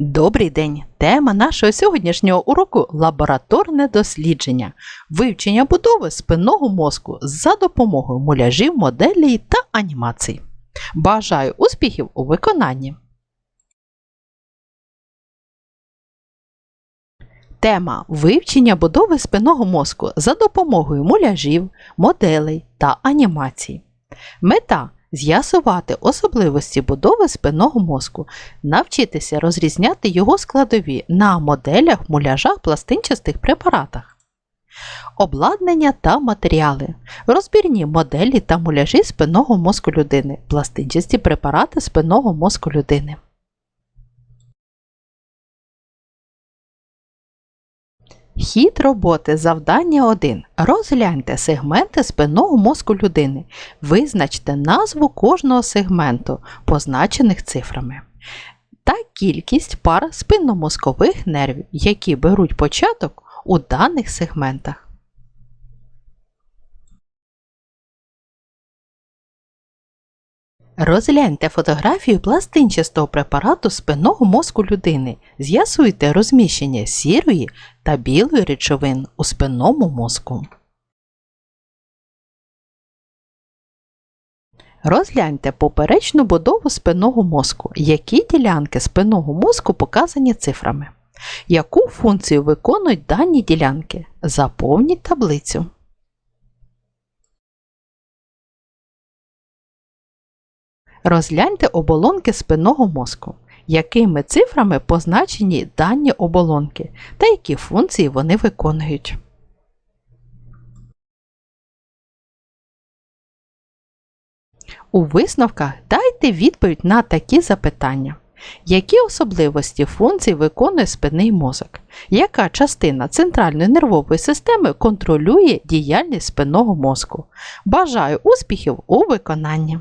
Добрий день! Тема нашого сьогоднішнього уроку лабораторне дослідження, вивчення будови спинного мозку за допомогою муляжів, моделей та анімацій. Бажаю успіхів у виконанні! Тема вивчення будови спинного мозку за допомогою муляжів, моделей та анімацій. Мета з'ясувати особливості будови спинного мозку, навчитися розрізняти його складові на моделях, муляжах, пластинчастих препаратах. Обладнання та матеріали, розбірні моделі та муляжі спинного мозку людини, пластинчасті препарати спинного мозку людини. Хід роботи завдання 1. Розгляньте сегменти спинного мозку людини. Визначте назву кожного сегменту, позначених цифрами. Та кількість пар спинномозкових нервів, які беруть початок у даних сегментах. Розгляньте фотографію пластинчастого препарату спинного мозку людини. З'ясуйте розміщення сірої та білої речовин у спинному мозку. Розгляньте поперечну будову спинного мозку. Які ділянки спинного мозку показані цифрами? Яку функцію виконують дані ділянки? Заповніть таблицю. Розгляньте оболонки спинного мозку, якими цифрами позначені дані оболонки та які функції вони виконують. У висновках дайте відповідь на такі запитання. Які особливості функцій виконує спинний мозок? Яка частина центральної нервової системи контролює діяльність спинного мозку? Бажаю успіхів у виконанні!